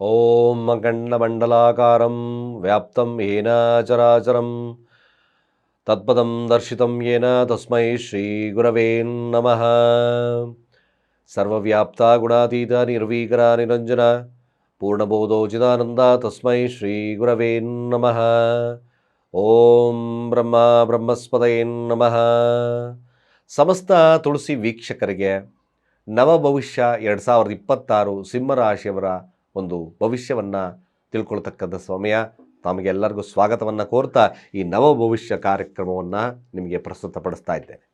ಓಂ ಮಂಕಂಡಮಂಡಲಾಕಾರಂ ವ್ಯಾಪ್ತಂ ಯೇನ ಚರಾಚರಂ ತತ್ಪದಂ ದರ್ಶಿತಂ ಯೇನ ತಸ್ಮೈ ಶ್ರೀ ಗುರವೇ ನಮಃ ಸರ್ವವ್ಯಾಪ್ತ ಗುಣಾತೀತ ನಿರ್ವೀಕರ ನಿರಂಜನ ಪೂರ್ಣಬೋಧೋಚಿದಾನಂದ ತಸ್ಮೈ ಶ್ರೀ ಗುರವೇ ನಮಃ ಓಂ ಬ್ರಹ್ಮ ಬ್ರಹ್ಮಸ್ಪದಯೇ ನಮಃ ಸಮಸ್ತ ತುಳಸಿ ವೀಕ್ಷಕರಿಗೆ ನವಭವಿಷ್ಯ ಎರಡು ಸಾವಿರದ ಇಪ್ಪತ್ತಾರು ಸಿಂಹರಾಶಿಯವರ ಒಂದು ಭವಿಷ್ಯವನ್ನು ತಿಳ್ಕೊಳ್ತಕ್ಕಂಥ ಸಮಯ ತಮಗೆಲ್ಲರಿಗೂ ಸ್ವಾಗತವನ್ನು ಕೋರ್ತಾ ಈ ನವ ಭವಿಷ್ಯ ಕಾರ್ಯಕ್ರಮವನ್ನು ನಿಮಗೆ ಪ್ರಸ್ತುತಪಡಿಸ್ತಾ ಇದ್ದೇನೆ.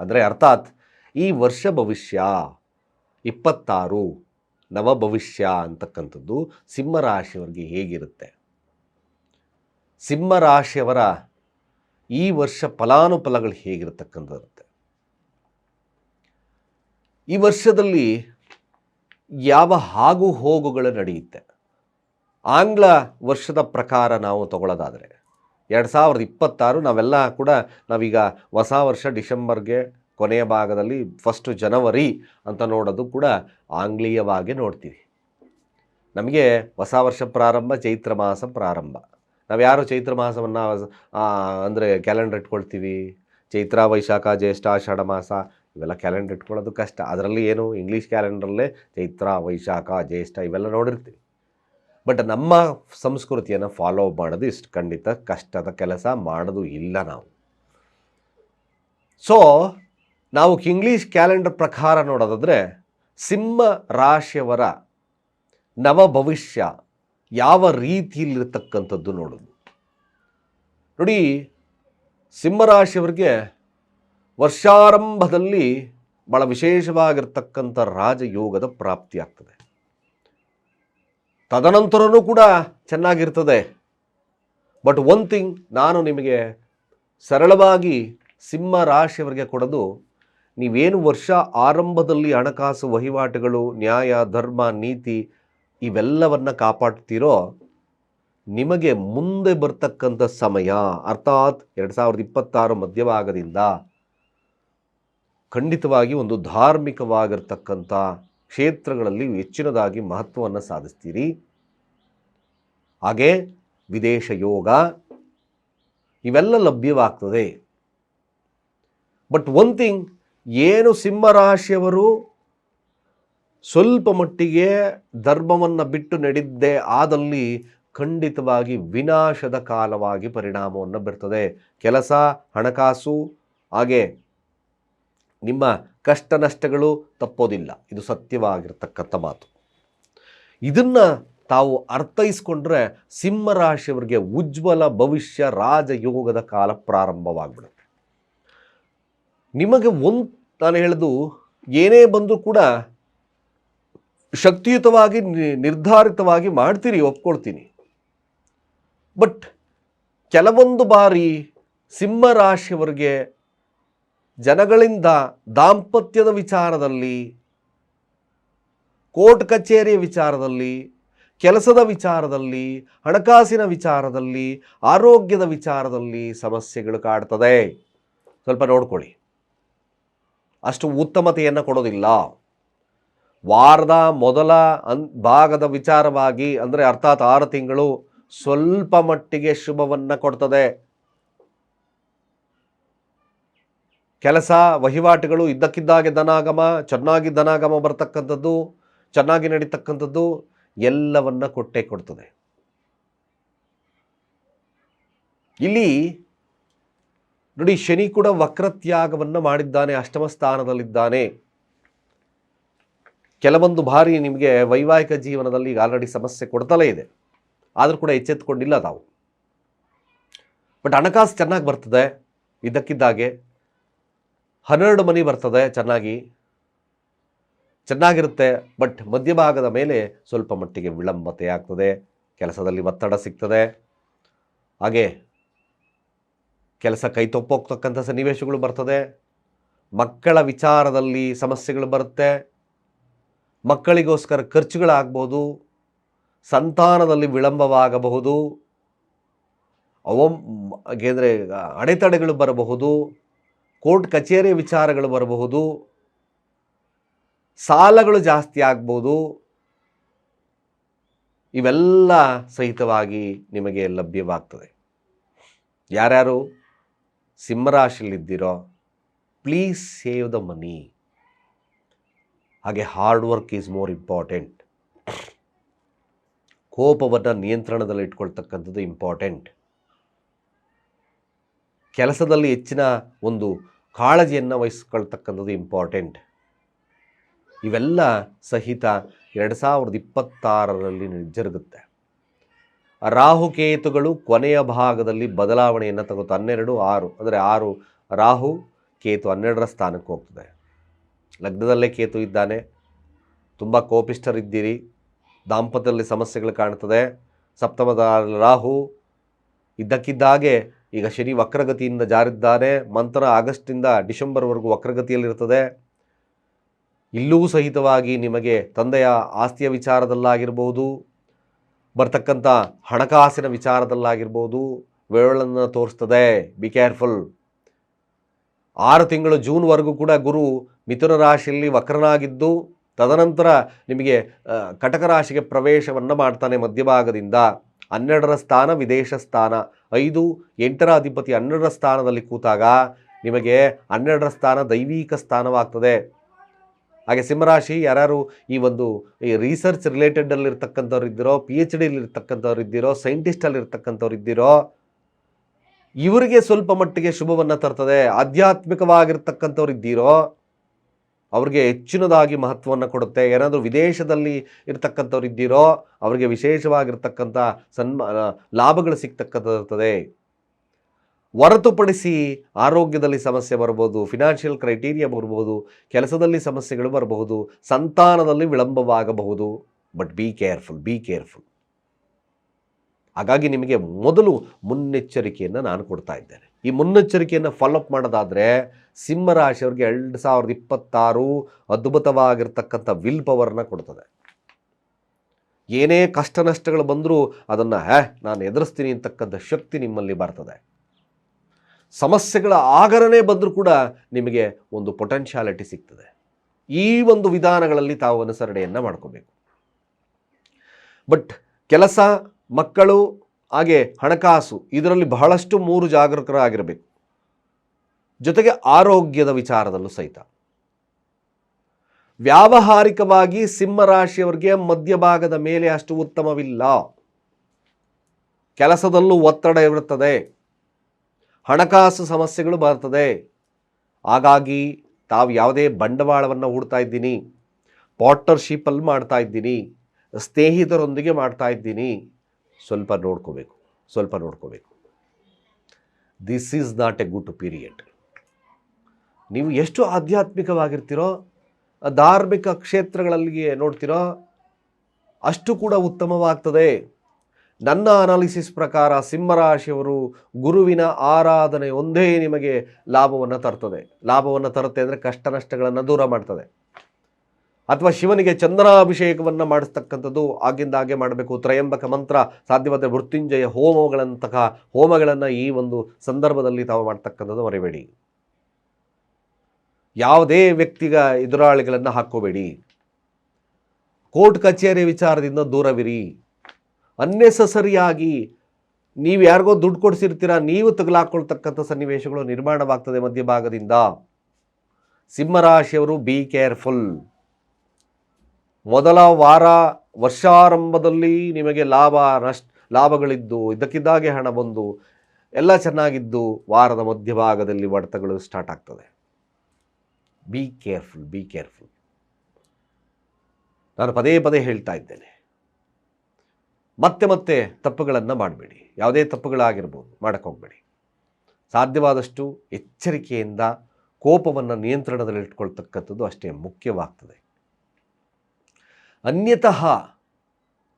ಅಂದರೆ ಅರ್ಥಾತ್ ಈ ವರ್ಷ ಭವಿಷ್ಯ ಇಪ್ಪತ್ತಾರು ನವ ಭವಿಷ್ಯ ಅಂತಕ್ಕಂಥದ್ದು ಸಿಂಹರಾಶಿಯವರಿಗೆ ಹೇಗಿರುತ್ತೆ? ಸಿಂಹರಾಶಿಯವರ ಈ ವರ್ಷ ಫಲಾನುಫಲಗಳು ಹೇಗಿರತಕ್ಕಂಥದ್ದಿರುತ್ತೆ ಈ ವರ್ಷದಲ್ಲಿ ಯಾವ ಹಾಗು ಹೋಗುಗಳು ನಡೆಯುತ್ತೆ. ಆಂಗ್ಲ ವರ್ಷದ ಪ್ರಕಾರ ನಾವು ತಗೊಳ್ಳೋದಾದರೆ, ಎರಡು ಸಾವಿರದ ಇಪ್ಪತ್ತಾರು ನಾವೆಲ್ಲ ಕೂಡ ನಾವೀಗ ಹೊಸ ವರ್ಷ ಡಿಸೆಂಬರ್ಗೆ ಕೊನೆಯ ಭಾಗದಲ್ಲಿ ಫಸ್ಟ್ ಜನವರಿ ಅಂತ ನೋಡೋದು ಕೂಡ ಆಂಗ್ಲೀಯವಾಗಿ ನೋಡ್ತೀವಿ. ನಮಗೆ ಹೊಸ ವರ್ಷ ಪ್ರಾರಂಭ, ಚೈತ್ರ ಮಾಸ ಪ್ರಾರಂಭ. ನಾವು ಯಾರು ಚೈತ್ರ ಮಾಸವನ್ನು ಅಂದರೆ ಕ್ಯಾಲೆಂಡರ್ ಇಟ್ಕೊಳ್ತೀವಿ? ಚೈತ್ರ, ವೈಶಾಖ, ಜ್ಯೇಷ್ಠ, ಆಷಾಢ ಮಾಸ ಇವೆಲ್ಲ ಕ್ಯಾಲೆಂಡರ್ ಇಟ್ಕೊಳ್ಳೋದು ಕಷ್ಟ. ಅದರಲ್ಲಿ ಏನು ಇಂಗ್ಲೀಷ್ ಕ್ಯಾಲೆಂಡ್ರಲ್ಲೇ ಚೈತ್ರ, ವೈಶಾಖ, ಜ್ಯೇಷ್ಠ ಇವೆಲ್ಲ ನೋಡಿರ್ತೀವಿ. ಬಟ್ ನಮ್ಮ ಸಂಸ್ಕೃತಿಯನ್ನು ಫಾಲೋ ಮಾಡೋದು ಇಷ್ಟು ಖಂಡಿತ ಕಷ್ಟದ ಕೆಲಸ ಮಾಡೋದು ಇಲ್ಲ ನಾವು. ಸೊ ನಾವು ಇಂಗ್ಲೀಷ್ ಕ್ಯಾಲೆಂಡರ್ ಪ್ರಕಾರ ನೋಡೋದಾದರೆ ಸಿಂಹ ರಾಶಿಯವರ ನವ ಭವಿಷ್ಯ ಯಾವ ರೀತಿಯಲ್ಲಿರ್ತಕ್ಕಂಥದ್ದು ನೋಡೋದು. ನೋಡಿ ಸಿಂಹರಾಶಿಯವರಿಗೆ ವರ್ಷಾರಂಭದಲ್ಲಿ ಭಾಳ ವಿಶೇಷವಾಗಿರ್ತಕ್ಕಂಥ ರಾಜಯೋಗದ ಪ್ರಾಪ್ತಿಯಾಗ್ತದೆ. ತದನಂತರವೂ ಕೂಡ ಚೆನ್ನಾಗಿರ್ತದೆ. ಬಟ್ ಒನ್ ಥಿಂಗ್ ನಾನು ನಿಮಗೆ ಸರಳವಾಗಿ ಸಿಂಹ ರಾಶಿಯವರಿಗೆ ಕೊಡೋದು, ನೀವೇನು ವರ್ಷ ಆರಂಭದಲ್ಲಿ ಹಣಕಾಸು ವಹಿವಾಟುಗಳು, ನ್ಯಾಯ, ಧರ್ಮ, ನೀತಿ ಇವೆಲ್ಲವನ್ನು ಕಾಪಾಡ್ತೀರೋ, ನಿಮಗೆ ಮುಂದೆ ಬರ್ತಕ್ಕಂಥ ಸಮಯ, ಅರ್ಥಾತ್ ಎರಡು ಸಾವಿರದ ಇಪ್ಪತ್ತಾರು ಮಧ್ಯಭಾಗದಿಂದ ಖಂಡಿತವಾಗಿ ಒಂದು ಧಾರ್ಮಿಕವಾಗಿರ್ತಕ್ಕಂಥ ಕ್ಷೇತ್ರಗಳಲ್ಲಿ ಹೆಚ್ಚಿನದಾಗಿ ಮಹತ್ವವನ್ನು ಸಾಧಿಸ್ತೀರಿ. ಹಾಗೆ ವಿದೇಶ ಯೋಗ ಇವೆಲ್ಲ ಲಭ್ಯವಾಗ್ತದೆ. ಬಟ್ ಒನ್ ಥಿಂಗ್, ಏನು ಸಿಂಹರಾಶಿಯವರು ಸ್ವಲ್ಪ ಮಟ್ಟಿಗೆ ಧರ್ಮವನ್ನು ಬಿಟ್ಟು ನಡೆದ್ದೆ ಆದಲ್ಲಿ ಖಂಡಿತವಾಗಿ ವಿನಾಶದ ಕಾಲವಾಗಿ ಪರಿಣಾಮವನ್ನು ಬೀರ್ತದೆ. ಕೆಲಸ, ಹಣಕಾಸು, ಹಾಗೆ ನಿಮ್ಮ ಕಷ್ಟ ನಷ್ಟಗಳು ತಪ್ಪೋದಿಲ್ಲ. ಇದು ಸತ್ಯವಾಗಿರ್ತಕ್ಕಂಥ ಮಾತು. ಇದನ್ನು ತಾವು ಅರ್ಥೈಸ್ಕೊಂಡ್ರೆ ಸಿಂಹರಾಶಿಯವರಿಗೆ ಉಜ್ವಲ ಭವಿಷ್ಯ ರಾಜಯೋಗದ ಕಾಲ ಪ್ರಾರಂಭವಾಗ್ಬಿಡುತ್ತೆ. ನಿಮಗೆ ಒಂದು ನಾನು ಹೇಳೋದು, ಏನೇ ಬಂದರೂ ಕೂಡ ಶಕ್ತಿಯುತವಾಗಿ ನಿರ್ಧಾರಿತವಾಗಿ ಮಾಡ್ತೀರಿ, ಒಪ್ಕೊಳ್ತೀನಿ. ಬಟ್ ಕೆಲವೊಂದು ಬಾರಿ ಸಿಂಹರಾಶಿಯವರಿಗೆ ಜನಗಳಿಂದ ದಾಂಪತ್ಯದ ವಿಚಾರದಲ್ಲಿ, ಕೋರ್ಟ್ ಕಚೇರಿಯ ವಿಚಾರದಲ್ಲಿ, ಕೆಲಸದ ವಿಚಾರದಲ್ಲಿ, ಹಣಕಾಸಿನ ವಿಚಾರದಲ್ಲಿ, ಆರೋಗ್ಯದ ವಿಚಾರದಲ್ಲಿ ಸಮಸ್ಯೆಗಳು ಕಾಡ್ತದೆ. ಸ್ವಲ್ಪ ನೋಡ್ಕೊಳ್ಳಿ. ಅಷ್ಟು ಉತ್ತಮತೆಯನ್ನು ಕೊಡೋದಿಲ್ಲ. ವಾರದ ಮೊದಲ ಅನ್, ಭಾಗದ ವಿಚಾರವಾಗಿ, ಅಂದರೆ ಅರ್ಥಾತ್ ಆರು ತಿಂಗಳು ಸ್ವಲ್ಪ ಮಟ್ಟಿಗೆ ಶುಭವನ್ನು ಕೊಡ್ತದೆ. ಕೆಲಸ, ವಹಿವಾಟುಗಳು, ಇದ್ದಕ್ಕಿದ್ದಾಗೆ ಧನಾಗಮ, ಚೆನ್ನಾಗಿ ಧನಾಗಮ ಬರತಕ್ಕಂಥದ್ದು, ಚೆನ್ನಾಗಿ ನಡೀತಕ್ಕಂಥದ್ದು, ಎಲ್ಲವನ್ನ ಕೊಟ್ಟೇ ಕೊಡ್ತದೆ. ಇಲ್ಲಿ ನೋಡಿ, ಶನಿ ಕೂಡ ವಕ್ರತ್ಯಾಗವನ್ನು ಮಾಡಿದ್ದಾನೆ, ಅಷ್ಟಮ ಸ್ಥಾನದಲ್ಲಿದ್ದಾನೆ. ಕೆಲವೊಂದು ಬಾರಿ ನಿಮಗೆ ವೈವಾಹಿಕ ಜೀವನದಲ್ಲಿ ಈಗ ಆಲ್ರೆಡಿ ಸಮಸ್ಯೆ ಕೊಡ್ತಲೇ ಇದೆ. ಆದರೂ ಕೂಡ ಎಚ್ಚೆತ್ತುಕೊಂಡಿಲ್ಲ ತಾವು. ಬಟ್ ಹಣಕಾಸು ಚೆನ್ನಾಗಿ ಬರ್ತದೆ, ಇದ್ದಕ್ಕಿದ್ದಾಗೆ. ಹನ್ನೆರಡು ಮನಿ ಬರ್ತದೆ, ಚೆನ್ನಾಗಿ, ಚೆನ್ನಾಗಿರುತ್ತೆ, ಬಟ್ ಮಧ್ಯಭಾಗದ ಮೇಲೆ ಸ್ವಲ್ಪ ಮಟ್ಟಿಗೆ ವಿಳಂಬತೆ ಆಗ್ತದೆ, ಕೆಲಸದಲ್ಲಿ ಒತ್ತಡ ಸಿಗ್ತದೆ. ಹಾಗೆ ಕೆಲಸ ಕೈ ತಪ್ಪೋಗ್ತಕ್ಕಂಥ ಸನ್ನಿವೇಶಗಳು ಬರ್ತದೆ. ಮಕ್ಕಳ ವಿಚಾರದಲ್ಲಿ ಸಮಸ್ಯೆಗಳು ಬರುತ್ತೆ. ಮಕ್ಕಳಿಗೋಸ್ಕರ ಖರ್ಚುಗಳಾಗ್ಬೋದು. ಸಂತಾನದಲ್ಲಿ ವಿಳಂಬವಾಗಬಹುದು. ಅವ ಅಂದರೆ ಅಡೆತಡೆಗಳು ಬರಬಹುದು. ಕೋರ್ಟ್ ಕಚೇರಿ ವಿಚಾರಗಳು ಬರಬಹುದು, ಸಾಲಗಳು ಜಾಸ್ತಿ ಆಗ್ಬೋದು, ಇವೆಲ್ಲ ಸಹಿತವಾಗಿ ನಿಮಗೆ ಲಭ್ಯವಾಗ್ತದೆ. ಯಾರ್ಯಾರು ಸಿಂಹರಾಶಿಯಲ್ಲಿದ್ದೀರೋ ಪ್ಲೀಸ್ ಸೇವ್ ದ ಮನಿ ಹಾಗೆ hard work is more important ಕೋಪವನ್ನು ನಿಯಂತ್ರಣದಲ್ಲಿ ಇಟ್ಕೊಳ್ತಕ್ಕಂಥದ್ದು ಇಂಪಾರ್ಟೆಂಟ್ ಕೆಲಸದಲ್ಲಿ ಹೆಚ್ಚಿನ ಒಂದು ಕಾಳಜಿಯನ್ನು ವಹಿಸ್ಕೊಳ್ತಕ್ಕಂಥದ್ದು ಇಂಪಾರ್ಟೆಂಟ್ ಇವೆಲ್ಲ ಸಹಿತ ಎರಡು ಸಾವಿರದ ಇಪ್ಪತ್ತಾರರಲ್ಲಿ ಜರುಗುತ್ತೆ. ರಾಹುಕೇತುಗಳು ಕೊನೆಯ ಭಾಗದಲ್ಲಿ ಬದಲಾವಣೆಯನ್ನು ತಗೋತು ಹನ್ನೆರಡು, ಆರು, ಅಂದರೆ ಆರು ರಾಹು, ಕೇತು ಹನ್ನೆರಡರ ಸ್ಥಾನಕ್ಕೆ ಹೋಗ್ತದೆ. ಲಗ್ನದಲ್ಲೇ ಕೇತು ಇದ್ದಾನೆ. ತುಂಬ ಕೋಪಿಷ್ಠರಿದ್ದೀರಿ. ದಾಂಪತ್ಯದಲ್ಲಿ ಸಮಸ್ಯೆಗಳು ಕಾಣ್ತದೆ. ಸಪ್ತಮದ ರಾಹು ಇದ್ದಕ್ಕಿದ್ದಾಗೆ ಈಗ ಶನಿ ವಕ್ರಗತಿಯಿಂದ ಜಾರಿದ್ದಾನೆ. ಮಂತ್ರ ಆಗಸ್ಟಿಂದ ಡಿಸೆಂಬರ್ವರೆಗೂ ವಕ್ರಗತಿಯಲ್ಲಿರ್ತದೆ ಇಲ್ಲೂ ಸಹಿತವಾಗಿ ನಿಮಗೆ ತಂದೆಯ ಆಸ್ತಿಯ ವಿಚಾರದಲ್ಲಾಗಿರ್ಬೋದು, ಬರ್ತಕ್ಕಂಥ ಹಣಕಾಸಿನ ವಿಚಾರದಲ್ಲಾಗಿರ್ಬೋದು ವೇಳನ್ನು ತೋರಿಸ್ತದೆ. ಬಿ ಕೇರ್ಫುಲ್ ಆರು ತಿಂಗಳು ಜೂನ್ವರೆಗೂ ಕೂಡ ಗುರು ಮಿಥುನ ರಾಶಿಯಲ್ಲಿ ವಕ್ರನಾಗಿದ್ದು, ತದನಂತರ ನಿಮಗೆ ಕಟಕ ರಾಶಿಗೆ ಪ್ರವೇಶವನ್ನು ಮಾಡ್ತಾನೆ ಮಧ್ಯಭಾಗದಿಂದ. ಹನ್ನೆರಡರ ಸ್ಥಾನ ವಿದೇಶ ಸ್ಥಾನ. ಐದು, ಎಂಟರ ಅಧಿಪತಿ ಹನ್ನೆರಡರ ಸ್ಥಾನದಲ್ಲಿ ಕೂತಾಗ ನಿಮಗೆ ಹನ್ನೆರಡರ ಸ್ಥಾನ ದೈವಿಕ ಸ್ಥಾನವಾಗ್ತದೆ. ಹಾಗೆ ಸಿಂಹರಾಶಿ ಯಾರ್ಯಾರು ಈ ಒಂದು ಈ ರಿಸರ್ಚ್ ರಿಲೇಟೆಡಲ್ಲಿ ಇರ್ತಕ್ಕಂಥವ್ರು ಇದ್ದಿರೋ ಪಿ ಎಚ್ ಡಿಲಿ ಇರ್ತಕ್ಕಂಥವ್ರು ಇದ್ದಿರೋ ಸೈಂಟಿಸ್ಟಲ್ಲಿ ಇರ್ತಕ್ಕಂಥವ್ರು ಇದ್ದೀರೋ, ಇವರಿಗೆ ಸ್ವಲ್ಪ ಮಟ್ಟಿಗೆ ಶುಭವನ್ನು ತರ್ತದೆ. ಆಧ್ಯಾತ್ಮಿಕವಾಗಿರ್ತಕ್ಕಂಥವ್ರು ಇದ್ದೀರೋ ಅವ್ರಿಗೆ ಹೆಚ್ಚಿನದಾಗಿ ಮಹತ್ವವನ್ನು ಕೊಡುತ್ತೆ. ಏನಾದರೂ ವಿದೇಶದಲ್ಲಿ ಇರ್ತಕ್ಕಂಥವ್ರು ಇದ್ದೀರೋ, ಅವರಿಗೆ ವಿಶೇಷವಾಗಿರ್ತಕ್ಕಂಥ ಸನ್ಮಾ ಲಾಭಗಳು ಸಿಗ್ತಕ್ಕಂಥದ್ದಿರ್ತದೆ. ಹೊರತುಪಡಿಸಿ ಆರೋಗ್ಯದಲ್ಲಿ ಸಮಸ್ಯೆ ಬರ್ಬೋದು ಫಿನಾನ್ಷಿಯಲ್ ಕ್ರೈಟೀರಿಯಾ ಬರ್ಬೋದು, ಕೆಲಸದಲ್ಲಿ ಸಮಸ್ಯೆಗಳು ಬರಬಹುದು, ಸಂತಾನದಲ್ಲಿ ವಿಳಂಬವಾಗಬಹುದು. But be careful be careful ಹಾಗಾಗಿ ನಿಮಗೆ ಮೊದಲು ಮುನ್ನೆಚ್ಚರಿಕೆಯನ್ನು ನಾನು ಕೊಡ್ತಾ ಇದ್ದೇನೆ. ಈ ಮುನ್ನೆಚ್ಚರಿಕೆಯನ್ನು ಫಾಲೋಅಪ್ ಮಾಡೋದಾದರೆ ಸಿಂಹರಾಶಿಯವ್ರಿಗೆ ಎರಡು ಸಾವಿರದ ಇಪ್ಪತ್ತಾರು ಅದ್ಭುತವಾಗಿರ್ತಕ್ಕಂಥ ವಿಲ್ ಪವರ್ನ ಕೊಡ್ತದೆ. ಏನೇ ಕಷ್ಟ ನಷ್ಟಗಳು ಬಂದರೂ ಅದನ್ನು ಹ್ಯಾ ನಾನು ಎದುರಿಸ್ತೀನಿ ಅಂತಕ್ಕಂಥ ಶಕ್ತಿ ನಿಮ್ಮಲ್ಲಿ ಬರ್ತದೆ. ಸಮಸ್ಯೆಗಳ ಆಗರನೇ ಬಂದರೂ ಕೂಡ ನಿಮಗೆ ಒಂದು ಪೊಟೆನ್ಷಿಯಾಲಿಟಿ ಸಿಗ್ತದೆ. ಈ ಒಂದು ವಿಧಾನಗಳಲ್ಲಿ ತಾವು ಅನುಸರಣೆಯನ್ನು ಮಾಡ್ಕೋಬೇಕು. ಬಟ್ ಕೆಲಸ, ಮಕ್ಕಳು ಹಾಗೆ ಹಣಕಾಸು, ಇದರಲ್ಲಿ ಬಹಳಷ್ಟು ಮೂರು ಜಾಗರೂಕರಾಗಿರಬೇಕು. ಜೊತೆಗೆ ಆರೋಗ್ಯದ ವಿಚಾರದಲ್ಲೂ ಸಹಿತ. ವ್ಯಾವಹಾರಿಕವಾಗಿ ಸಿಂಹರಾಶಿಯವರಿಗೆ ಮಧ್ಯಭಾಗದ ಮೇಲೆ ಅಷ್ಟು ಉತ್ತಮವಿಲ್ಲ. ಕೆಲಸದಲ್ಲೂ ಒತ್ತಡ ಇರುತ್ತದೆ. ಹಣಕಾಸು ಸಮಸ್ಯೆಗಳು ಬರ್ತದೆ. ಹಾಗಾಗಿ ತಾವು ಯಾವುದೇ ಬಂಡವಾಳವನ್ನು ಹೂಡ್ತಾ ಇದ್ದೀನಿ, ಪಾರ್ಟ್ನರ್ಶಿಪ್ಪಲ್ಲಿ ಮಾಡ್ತಾ ಇದ್ದೀನಿ, ಸ್ನೇಹಿತರೊಂದಿಗೆ ಮಾಡ್ತಾ ಇದ್ದೀನಿ ಸ್ವಲ್ಪ ನೋಡ್ಕೋಬೇಕು ಸ್ವಲ್ಪ ನೋಡ್ಕೋಬೇಕು. This is not a good period ನೀವು ಎಷ್ಟು ಆಧ್ಯಾತ್ಮಿಕವಾಗಿರ್ತೀರೋ, ಧಾರ್ಮಿಕ ಕ್ಷೇತ್ರಗಳಲ್ಲಿ ನೋಡ್ತೀರೋ, ಅಷ್ಟು ಕೂಡ ಉತ್ತಮವಾಗ್ತದೆ. ನನ್ನ ಅನಾಲಿಸಿಸ್ ಪ್ರಕಾರ ಸಿಂಹರಾಶಿಯವರು ಗುರುವಿನ ಆರಾಧನೆ ಒಂದೇ ನಿಮಗೆ ಲಾಭವನ್ನು ತರ್ತದೆ. ಲಾಭವನ್ನು ತರುತ್ತೆ ಅಂದರೆ ಕಷ್ಟ ನಷ್ಟಗಳನ್ನು ದೂರ ಮಾಡ್ತದೆ. ಅಥವಾ ಶಿವನಿಗೆ ಚಂದ್ರಾಭಿಷೇಕವನ್ನು ಮಾಡಿಸ್ತಕ್ಕಂಥದ್ದು ಆಗಿಂದಾಗೆ ಮಾಡಬೇಕು. ತ್ರಯಂಬಕ ಮಂತ್ರ ಸಾಧ್ಯವಾದ ಮೃತ್ಯುಂಜಯ ಹೋಮಗಳಂತಹ ಹೋಮಗಳನ್ನು ಈ ಒಂದು ಸಂದರ್ಭದಲ್ಲಿ ತಾವು ಮಾಡ್ತಕ್ಕಂಥದ್ದು ಮರಿಬೇಡಿ. ಯಾವುದೇ ವ್ಯಕ್ತಿಗ ಎದುರಾಳಿಗಳನ್ನು ಹಾಕೋಬೇಡಿ ಕೋರ್ಟ್ ಕಚೇರಿ ವಿಚಾರದಿಂದ ದೂರವಿರಿ. ಅನ್ನೆಸಸರಿಯಾಗಿ ನೀವು ಯಾರಿಗೋ ದುಡ್ಡು ಕೊಡಿಸಿರ್ತೀರ, ನೀವು ತಗಲಾಕೊಳ್ತಕ್ಕಂಥ ಸನ್ನಿವೇಶಗಳು ನಿರ್ಮಾಣವಾಗ್ತದೆ ಮಧ್ಯಭಾಗದಿಂದ. ಸಿಂಹರಾಶಿಯವರು ಬಿ ಕೇರ್ಫುಲ್ ಮೊದಲ ವಾರ ವರ್ಷಾರಂಭದಲ್ಲಿ ನಿಮಗೆ ಲಾಭ ನಷ್ಟ ಲಾಭಗಳಿದ್ದು ಇದ್ದಕ್ಕಿದ್ದಾಗೆ ಹಣ ಬಂದು ಎಲ್ಲ ಚೆನ್ನಾಗಿದ್ದು ವಾರದ ಮಧ್ಯಭಾಗದಲ್ಲಿ ಹೊಡೆತಗಳು ಸ್ಟಾರ್ಟ್ ಆಗ್ತದೆ. ಬಿ ಕೇರ್ಫುಲ್ ಬಿ ಕೇರ್ಫುಲ್ ನಾನು ಪದೇ ಪದೇ ಹೇಳ್ತಾ ಇದ್ದೇನೆ. ಮತ್ತೆ ಮತ್ತೆ ತಪ್ಪುಗಳನ್ನು ಮಾಡಬೇಡಿ. ಯಾವುದೇ ತಪ್ಪುಗಳಾಗಿರ್ಬೋದು ಮಾಡಕ್ಕೆ ಹೋಗಬೇಡಿ. ಸಾಧ್ಯವಾದಷ್ಟು ಎಚ್ಚರಿಕೆಯಿಂದ ಕೋಪವನ್ನು ನಿಯಂತ್ರಣದಲ್ಲಿ ಇಟ್ಕೊಳ್ತಕ್ಕಂಥದ್ದು ಅಷ್ಟೇ ಮುಖ್ಯವಾಗ್ತದೆ. ಅನ್ಯತಃ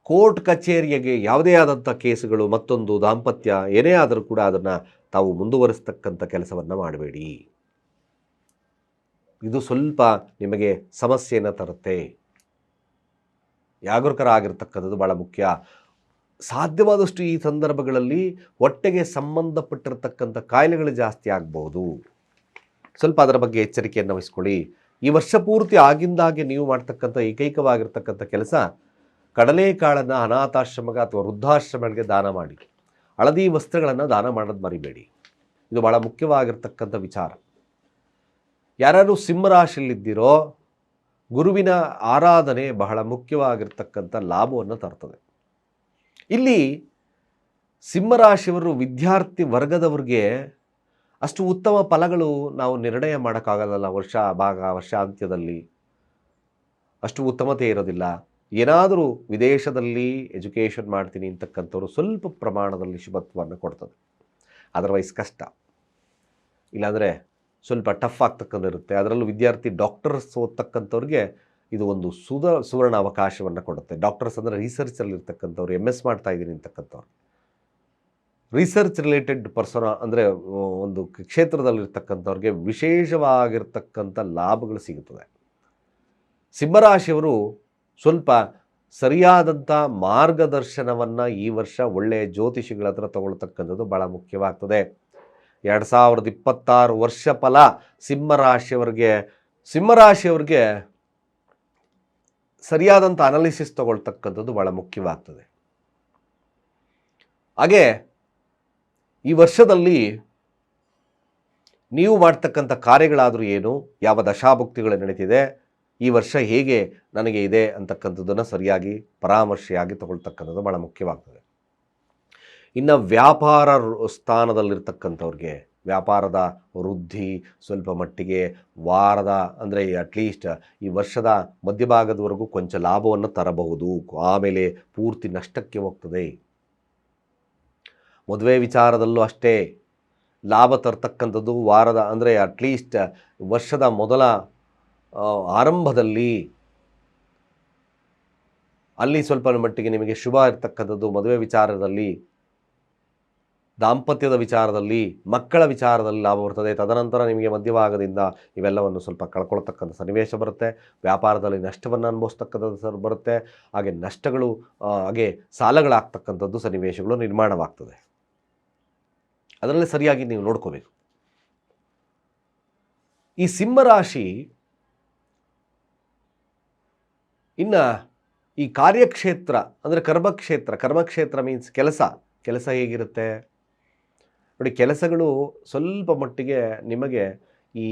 ಕೋರ್ಟ್ ಕಚೇರಿಗೆ ಯಾವುದೇ ಆದಂಥ ಕೇಸುಗಳು, ಮತ್ತೊಂದು ದಾಂಪತ್ಯ, ಏನೇ ಆದರೂ ಕೂಡ ಅದನ್ನು ತಾವು ಮುಂದುವರಿಸ್ತಕ್ಕಂಥ ಕೆಲಸವನ್ನು ಮಾಡಬೇಡಿ. ಇದು ಸ್ವಲ್ಪ ನಿಮಗೆ ಸಮಸ್ಯೆಯನ್ನು ತರುತ್ತೆ. ಜಾಗರೂಕರಾಗಿರ್ತಕ್ಕಂಥದ್ದು ಭಾಳ ಮುಖ್ಯ. ಸಾಧ್ಯವಾದಷ್ಟು ಈ ಸಂದರ್ಭಗಳಲ್ಲಿ ಹೊಟ್ಟೆಗೆ ಸಂಬಂಧಪಟ್ಟಿರತಕ್ಕಂಥ ಕಾಯಿಲೆಗಳು ಜಾಸ್ತಿ ಆಗ್ಬೋದು. ಸ್ವಲ್ಪ ಅದರ ಬಗ್ಗೆ ಎಚ್ಚರಿಕೆಯನ್ನು ವಹಿಸ್ಕೊಳ್ಳಿ. ಈ ವರ್ಷ ಪೂರ್ತಿ ಆಗಿಂದಾಗೆ ನೀವು ಮಾಡ್ತಕ್ಕಂಥ ಏಕೈಕವಾಗಿರ್ತಕ್ಕಂಥ ಕೆಲಸ ಕಡಲೆಕಾಳನ್ನು ಅನಾಥಾಶ್ರಮಗ ಅಥವಾ ವೃದ್ಧಾಶ್ರಮಗಳಿಗೆ ದಾನ ಮಾಡಿ. ಹಳದಿ ವಸ್ತ್ರಗಳನ್ನು ದಾನ ಮಾಡೋದು ಮರಿಬೇಡಿ. ಇದು ಭಾಳ ಮುಖ್ಯವಾಗಿರ್ತಕ್ಕಂಥ ವಿಚಾರ. ಯಾರು ಸಿಂಹರಾಶಿಯಲ್ಲಿದ್ದೀರೋ ಗುರುವಿನ ಆರಾಧನೆ ಬಹಳ ಮುಖ್ಯವಾಗಿರ್ತಕ್ಕಂಥ ಲಾಭವನ್ನು ತರ್ತದೆ. ಇಲ್ಲಿ ಸಿಂಹರಾಶಿಯವರು ವಿದ್ಯಾರ್ಥಿ ವರ್ಗದವ್ರಿಗೆ ಅಷ್ಟು ಉತ್ತಮ ಫಲಗಳು ನಾವು ನಿರ್ಣಯ ಮಾಡೋಕ್ಕಾಗಲ್ಲ ವರ್ಷ, ಭಾಗ, ವರ್ಷಾಂತ್ಯದಲ್ಲಿ. ಅಷ್ಟು ಉತ್ತಮತೆ ಇರೋದಿಲ್ಲ. ಏನಾದರೂ ವಿದೇಶದಲ್ಲಿ ಎಜುಕೇಷನ್ ಮಾಡ್ತೀನಿ ಅಂತಕ್ಕಂಥವ್ರು ಸ್ವಲ್ಪ ಪ್ರಮಾಣದಲ್ಲಿ ಶುಭತ್ವವನ್ನು ಕೊಡ್ತದೆ. ಅದರ್ವೈಸ್ ಕಷ್ಟ. ಇಲ್ಲಾಂದರೆ ಸ್ವಲ್ಪ ಟಫ್ ಆಗ್ತಕ್ಕಂಥ ಇರುತ್ತೆ ಅದರಲ್ಲೂ ವಿದ್ಯಾರ್ಥಿ ಡಾಕ್ಟರ್ಸ್ ಓದ್ತಕ್ಕಂಥವ್ರಿಗೆ ಇದು ಒಂದು ಸುಧ ಸುವರ್ಣ ಅವಕಾಶವನ್ನು ಕೊಡುತ್ತೆ. ಡಾಕ್ಟರ್ಸ್ ಅಂದರೆ ರಿಸರ್ಚಲ್ಲಿ ಇರ್ತಕ್ಕಂಥವ್ರು ಎಂ ಎಸ್ ಮಾಡ್ತಾ ಇದ್ದೀನಿ ಅಂತಕ್ಕಂಥವ್ರು. ರಿಸರ್ಚ್ ರಿಲೇಟೆಡ್ ಪರ್ಸನ ಅಂದರೆ ಒಂದು ಕ್ಷೇತ್ರದಲ್ಲಿರ್ತಕ್ಕಂಥವ್ರಿಗೆ ವಿಶೇಷವಾಗಿರ್ತಕ್ಕಂಥ ಲಾಭಗಳು ಸಿಗುತ್ತದೆ. ಸಿಂಹರಾಶಿಯವರು ಸ್ವಲ್ಪ ಸರಿಯಾದಂಥ ಮಾರ್ಗದರ್ಶನವನ್ನು ಈ ವರ್ಷ ಒಳ್ಳೆಯ ಜ್ಯೋತಿಷಿಗಳ ಹತ್ರ ತಗೊಳ್ತಕ್ಕಂಥದ್ದು ಭಾಳ ಮುಖ್ಯವಾಗ್ತದೆ. ಎರಡು ಸಾವಿರದ ಇಪ್ಪತ್ತಾರು ವರ್ಷ ಫಲ ಸಿಂಹರಾಶಿಯವರಿಗೆ, ಸಿಂಹರಾಶಿಯವ್ರಿಗೆ ಸರಿಯಾದಂಥ ಅನಾಲಿಸಿಸ್ ತಗೊಳ್ತಕ್ಕಂಥದ್ದು ಭಾಳ ಮುಖ್ಯವಾಗ್ತದೆ. ಹಾಗೆ ಈ ವರ್ಷದಲ್ಲಿ ನೀವು ಮಾಡ್ತಕ್ಕಂಥ ಕಾರ್ಯಗಳಾದರೂ ಏನು, ಯಾವ ದಶಾಭುಕ್ತಿಗಳು ನಡೀತಿದೆ, ಈ ವರ್ಷ ಹೇಗೆ ನನಗೆ ಇದೆ ಅಂತಕ್ಕಂಥದ್ದನ್ನು ಸರಿಯಾಗಿ ಪರಾಮರ್ಶೆಯಾಗಿ ತಗೊಳ್ತಕ್ಕಂಥದ್ದು ಭಾಳ ಮುಖ್ಯವಾಗ್ತದೆ. ಇನ್ನು ವ್ಯಾಪಾರ ಸ್ಥಾನದಲ್ಲಿರ್ತಕ್ಕಂಥವ್ರಿಗೆ, ವ್ಯಾಪಾರದ ವೃದ್ಧಿ ಸ್ವಲ್ಪ ಮಟ್ಟಿಗೆ ವಾರದ, ಅಂದರೆ ಅಟ್ಲೀಸ್ಟ್ ಈ ವರ್ಷದ ಮಧ್ಯಭಾಗದವರೆಗೂ ಕೊಂಚ ಲಾಭವನ್ನು ತರಬಹುದು. ಆಮೇಲೆ ಪೂರ್ತಿ ನಷ್ಟಕ್ಕೆ ಹೋಗ್ತದೆ. ಮದುವೆ ವಿಚಾರದಲ್ಲೂ ಅಷ್ಟೇ ಲಾಭ ತರ್ತಕ್ಕಂಥದ್ದು ವಾರದ, ಅಂದರೆ ಅಟ್ಲೀಸ್ಟ್ ವರ್ಷದ ಮೊದಲ ಆರಂಭದಲ್ಲಿ ಅಲ್ಲಿ ಸ್ವಲ್ಪ ಮಟ್ಟಿಗೆ ನಿಮಗೆ ಶುಭ ಇರ್ತಕ್ಕಂಥದ್ದು ಮದುವೆ ವಿಚಾರದಲ್ಲಿ, ದಾಂಪತ್ಯದ ವಿಚಾರದಲ್ಲಿ, ಮಕ್ಕಳ ವಿಚಾರದಲ್ಲಿ ಲಾಭ ಬರ್ತದೆ. ತದನಂತರ ನಿಮಗೆ ಮಧ್ಯಭಾಗದಿಂದ ಇವೆಲ್ಲವನ್ನು ಸ್ವಲ್ಪ ಕಳ್ಕೊಳ್ತಕ್ಕಂಥ ಸನ್ನಿವೇಶ ಬರುತ್ತೆ. ವ್ಯಾಪಾರದಲ್ಲಿ ನಷ್ಟವನ್ನು ಅನುಭವಿಸ್ತಕ್ಕಂಥದ್ದು ಸರ್ ಬರುತ್ತೆ. ಹಾಗೆ ನಷ್ಟಗಳು ಹಾಗೆ ಸಾಲಗಳಾಗ್ತಕ್ಕಂಥದ್ದು ಸನ್ನಿವೇಶಗಳು ನಿರ್ಮಾಣವಾಗ್ತದೆ. ಅದರಲ್ಲಿ ಸರಿಯಾಗಿ ನೀವು ನೋಡ್ಕೋಬೇಕು. ಈ ಸಿಂಹರಾಶಿ ಇನ್ನು ಈ ಕಾರ್ಯಕ್ಷೇತ್ರ ಅಂದರೆ ಕರ್ಮಕ್ಷೇತ್ರ ಕರ್ಮಕ್ಷೇತ್ರ ಮೀನ್ಸ್ ಕೆಲಸ. ಕೆಲಸ ಹೇಗಿರುತ್ತೆ? ನೋಡಿ, ಕೆಲಸಗಳು ಸ್ವಲ್ಪ ಮಟ್ಟಿಗೆ ನಿಮಗೆ ಈ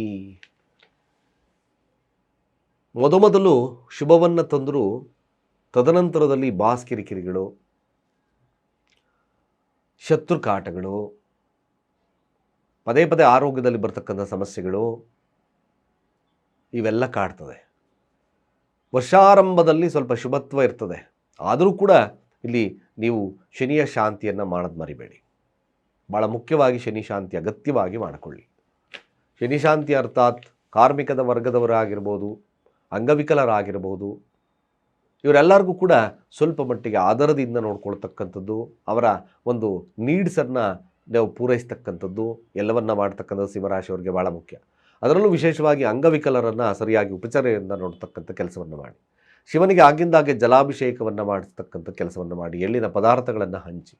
ಮೊದಮೊದಲು ಶುಭವನ್ನು ತಂದರೂ ತದನಂತರದಲ್ಲಿ ಬಾಸ್ ಕಿರಿಕಿರಿಗಳು ಶತ್ರು ಕಾಟಗಳು ಪದೇ ಪದೇ ಆರೋಗ್ಯದಲ್ಲಿ ಬರ್ತಕ್ಕಂಥ ಸಮಸ್ಯೆಗಳು ಇವೆಲ್ಲ ಕಾಡ್ತದೆ. ವರ್ಷಾರಂಭದಲ್ಲಿ ಸ್ವಲ್ಪ ಶುಭತ್ವ ಇರ್ತದೆ. ಆದರೂ ಕೂಡ ಇಲ್ಲಿ ನೀವು ಶನಿಯ ಶಾಂತಿಯನ್ನು ಮಾಡೋದು ಮರಿಬೇಡಿ. ಭಾಳ ಮುಖ್ಯವಾಗಿ ಶನಿ ಶಾಂತಿ ಅಗತ್ಯವಾಗಿ ಮಾಡಿಕೊಳ್ಳಿ. ಶನಿ ಶಾಂತಿ ಅರ್ಥಾತ್ ಕಾರ್ಮಿಕದ ವರ್ಗದವರಾಗಿರ್ಬೋದು, ಅಂಗವಿಕಲರಾಗಿರ್ಬೋದು, ಇವರೆಲ್ಲರಿಗೂ ಕೂಡ ಸ್ವಲ್ಪ ಮಟ್ಟಿಗೆ ಆಧಾರದಿಂದ ನೋಡ್ಕೊಳ್ತಕ್ಕಂಥದ್ದು ಅವರ ಒಂದು ನೀಡ್ಸನ್ನು ನಾವು ಪೂರೈಸ್ತಕ್ಕಂಥದ್ದು, ಎಲ್ಲವನ್ನ ಮಾಡ್ತಕ್ಕಂಥದ್ದು ಸಿಂಹರಾಶಿಯವರಿಗೆ ಭಾಳ ಮುಖ್ಯ. ಅದರಲ್ಲೂ ವಿಶೇಷವಾಗಿ ಅಂಗವಿಕಲರನ್ನು ಸರಿಯಾಗಿ ಉಪಚಾರದಿಂದ ನೋಡ್ತಕ್ಕಂಥ ಕೆಲಸವನ್ನು ಮಾಡಿ. ಶಿವನಿಗೆ ಆಗಿಂದಾಗೆ ಜಲಾಭಿಷೇಕವನ್ನು ಮಾಡಿಸ್ತಕ್ಕಂಥ ಕೆಲಸವನ್ನು ಮಾಡಿ, ಎಳ್ಳಿನ ಪದಾರ್ಥಗಳನ್ನು ಹಂಚಿ.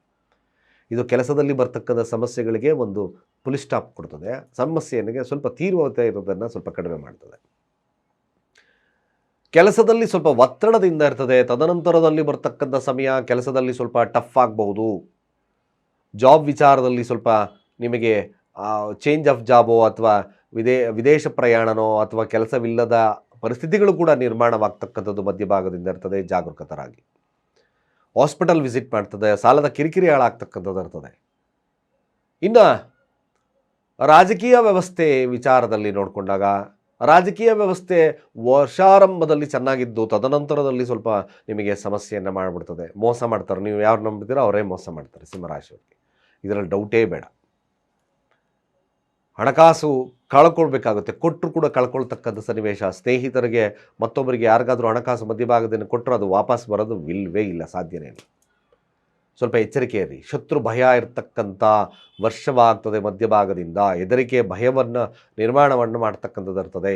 ಇದು ಕೆಲಸದಲ್ಲಿ ಬರ್ತಕ್ಕಂಥ ಸಮಸ್ಯೆಗಳಿಗೆ ಒಂದು ಪುಲಿ ಸ್ಟಾಪ್ ಕೊಡ್ತದೆ. ಸಮಸ್ಯೆಯನಿಗೆ ಸ್ವಲ್ಪ ತೀವ್ರತೆ ಇರೋದನ್ನು ಸ್ವಲ್ಪ ಕಡಿಮೆ ಮಾಡ್ತದೆ. ಕೆಲಸದಲ್ಲಿ ಸ್ವಲ್ಪ ಒತ್ತಡದಿಂದ ಇರ್ತದೆ. ತದನಂತರದಲ್ಲಿ ಬರ್ತಕ್ಕಂಥ ಸಮಯ ಕೆಲಸದಲ್ಲಿ ಸ್ವಲ್ಪ ಟಫ್ ಆಗಬಹುದು. ಜಾಬ್ ವಿಚಾರದಲ್ಲಿ ಸ್ವಲ್ಪ ನಿಮಗೆ ಚೇಂಜ್ ಆಫ್ ಜಾಬೋ ಅಥವಾ ವಿದೇ, ವಿದೇಶ ಪ್ರಯಾಣನೋ ಅಥವಾ ಕೆಲಸವಿಲ್ಲದ ಪರಿಸ್ಥಿತಿಗಳು ಕೂಡ ನಿರ್ಮಾಣವಾಗ್ತಕ್ಕಂಥದ್ದು ಮಧ್ಯಭಾಗದಿಂದ ಇರ್ತದೆ, ಜಾಗರೂಕತರಾಗಿ. ಹಾಸ್ಪಿಟಲ್ ವಿಸಿಟ್ ಮಾಡ್ತದೆ, ಸಾಲದ ಕಿರಿಕಿರಿ ಹಾಳಾಗ್ತಕ್ಕಂಥದ್ದು ಇರ್ತದೆ. ಇನ್ನು ರಾಜಕೀಯ ವ್ಯವಸ್ಥೆ ವಿಚಾರದಲ್ಲಿ ನೋಡಿಕೊಂಡಾಗ, ರಾಜಕೀಯ ವ್ಯವಸ್ಥೆ ವರ್ಷಾರಂಭದಲ್ಲಿ ಚೆನ್ನಾಗಿದ್ದು ತದನಂತರದಲ್ಲಿ ಸ್ವಲ್ಪ ನಿಮಗೆ ಸಮಸ್ಯೆಯನ್ನು ಮಾಡಿಬಿಡ್ತದೆ. ಮೋಸ ಮಾಡ್ತಾರೆ. ನೀವು ಯಾರು ನಂಬಿದ್ದೀರೋ ಅವರೇ ಮೋಸ ಮಾಡ್ತಾರೆ ಸಿಂಹರಾಶಿಯವರಿಗೆ. ಇದರಲ್ಲಿ ಡೌಟೇ ಬೇಡ. ಹಣಕಾಸು ಕಳ್ಕೊಳ್ಬೇಕಾಗುತ್ತೆ. ಕೊಟ್ಟರು ಕೂಡ ಕಳ್ಕೊಳ್ತಕ್ಕಂಥ ಸನ್ನಿವೇಶ. ಸ್ನೇಹಿತರಿಗೆ ಮತ್ತೊಬ್ಬರಿಗೆ ಯಾರಿಗಾದರೂ ಹಣಕಾಸು ಮಧ್ಯಭಾಗದಿಂದ ಕೊಟ್ಟರು ಅದು ವಾಪಸ್ ಬರೋದು ವಿಲ್ವೇ ಇಲ್ಲ, ಸಾಧ್ಯನೇ ಇಲ್ಲ. ಸ್ವಲ್ಪ ಎಚ್ಚರಿಕೆ ಇರಿ. ಶತ್ರು ಭಯ ಇರತಕ್ಕಂಥ ವರ್ಷವಾಗ್ತದೆ ಮಧ್ಯಭಾಗದಿಂದ ಹೆದರಿಕೆ, ಭಯವನ್ನು ನಿರ್ಮಾಣವನ್ನು ಮಾಡ್ತಕ್ಕಂಥದ್ದು ಇರ್ತದೆ.